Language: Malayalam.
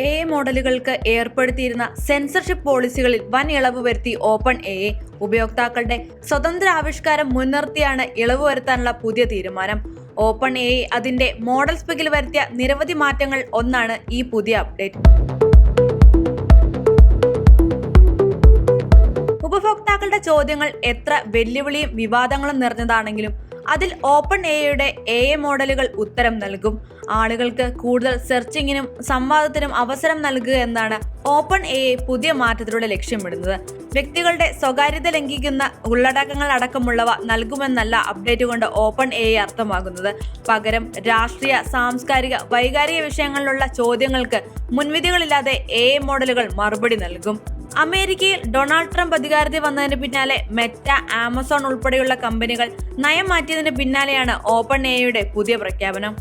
എ മോഡലുകൾക്ക് ഏർപ്പെടുത്തിയിരുന്ന സെൻസർഷിപ്പ് പോളിസികളിൽ വൻ ഇളവ് വരുത്തി ഓപ്പൺ എ ഉപയോക്താക്കളുടെ സ്വതന്ത്ര ആവിഷ്കാരം മുൻനിർത്തിയാണ് ഇളവ് വരുത്താനുള്ള പുതിയ തീരുമാനം. ഓപ്പൺ എ അതിന്റെ മോഡൽ സ്പെക്കിൽ വരുത്തിയ നിരവധി മാറ്റങ്ങൾ ഒന്നാണ് ഈ പുതിയ അപ്ഡേറ്റ് ഉപഭോക്താക്കളുടെ ചോദ്യങ്ങൾ എത്ര വെല്ലുവിളിയും വിവാദങ്ങളും നിറഞ്ഞതാണെങ്കിലും അതിൽ ഓപ്പൺ എയുടെ എ എ മോഡലുകൾ ഉത്തരം നൽകും. ആളുകൾക്ക് കൂടുതൽ സെർച്ചിങ്ങിനും സംവാദത്തിനും അവസരം നൽകുക എന്നാണ് ഓപ്പൺ എ പുതിയ മാറ്റത്തിലൂടെ ലക്ഷ്യമിടുന്നത്. വ്യക്തികളുടെ സ്വകാര്യത ലംഘിക്കുന്ന ഉള്ളടക്കങ്ങൾ അടക്കമുള്ളവ നൽകുമെന്നല്ല അപ്ഡേറ്റ് കൊണ്ട് ഓപ്പൺ എ അർത്ഥമാകുന്നത് പകരം രാഷ്ട്രീയ സാംസ്കാരിക വൈകാരിക വിഷയങ്ങളിലുള്ള ചോദ്യങ്ങൾക്ക് മുൻവിധികളില്ലാതെ എ മോഡലുകൾ മറുപടി നൽകും. അമേരിക്കയിൽ ഡൊണാൾഡ് ട്രംപ് അധികാരത്തിൽ വന്നതിന് പിന്നാലെ മെറ്റ ആമസോൺ ഉൾപ്പെടെയുള്ള കമ്പനികൾ നയം മാറ്റിയതിന് പിന്നാലെയാണ് ഓപ്പൺ എയുടെ പുതിയ പ്രഖ്യാപനം.